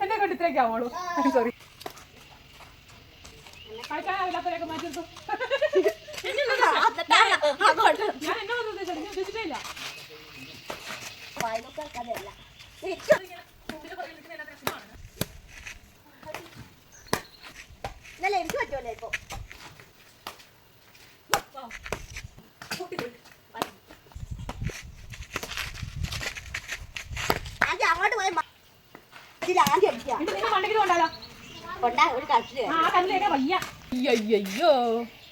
എന്നെ കൊണ്ട് ഇത്രയൊക്കെ ആവുള്ളൂ. സോറി കളിക്കാനാവില്ലാത്തവരൊക്കെ ഞാൻ മണ്ടയ്ക്ക് കൊണ്ടാലോ? കൊണ്ടാ ഒരു കട്ടിൽ അയ്യോ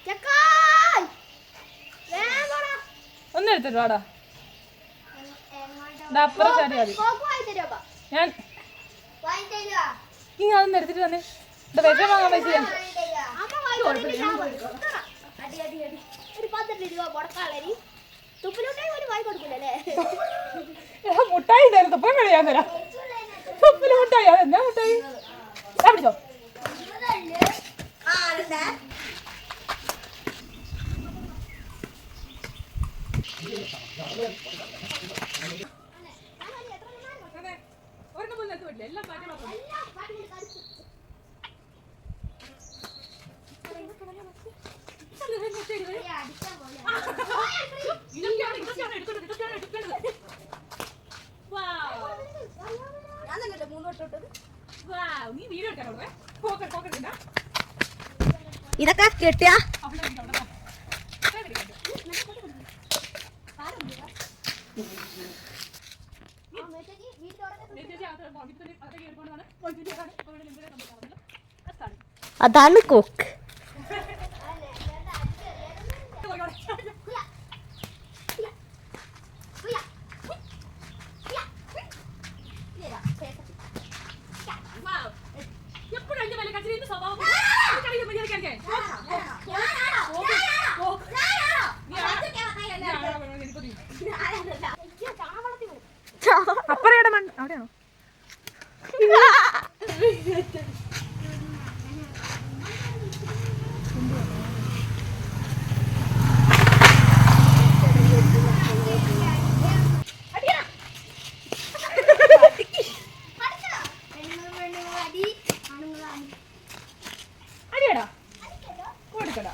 ചെക്കായ് വേഗം പോടാ. ഒന്ന് എടുത്തിട്ട് വാടാ. ദാ അപ്പുറം ചാടി മതി ഞാൻ ഇനി അതൊന്നും എടുത്തിട്ട് തന്നെ എന്താ വിഷം വാങ്ങാൻ പൈസ അടി. ഒരു പന്ത്രണ്ട് രൂപ മുടക്കാളരി തുപ്പിലുണ്ടായി ഒരു വാങ്ങി കൊടുക്കില്ലല്ലേ? മുട്ടായി തരും തുപ്പം കളിയാൻ തരാം. തുപ്പിൽ മുട്ടായി അതെന്നാ മുട്ടായി? ഞാൻ പിടിച്ചോ. ആ അതെന്താ ഒരെണ്ണം പോലും പോയി? കെട്ടിയ. അതാണ് കുക്ക്.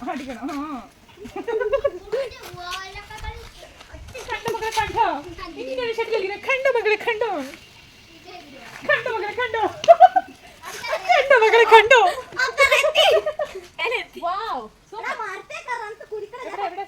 അടിക്കണം കണ്ടോ മകളെ കണ്ടോ? ഇങ്ങനെ ഷട്ടിലിങ്ങനെ കണ്ടോ മകളെ കണ്ടോ കണ്ടോ മകളെ കണ്ടോ കണ്ടോ മകളെ കണ്ടോ വാവ് എവിടെ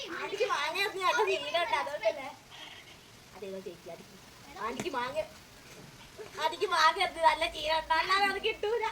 എനിക്ക് തോന്നുന്നു. ആണ്ടിക്ക്. മാങ്ങ ആണ്ടിക്ക് മാങ്ങ എടുത്ത് നല്ല ഉണ്ട്? അല്ലാതെ അത് കിട്ടൂല.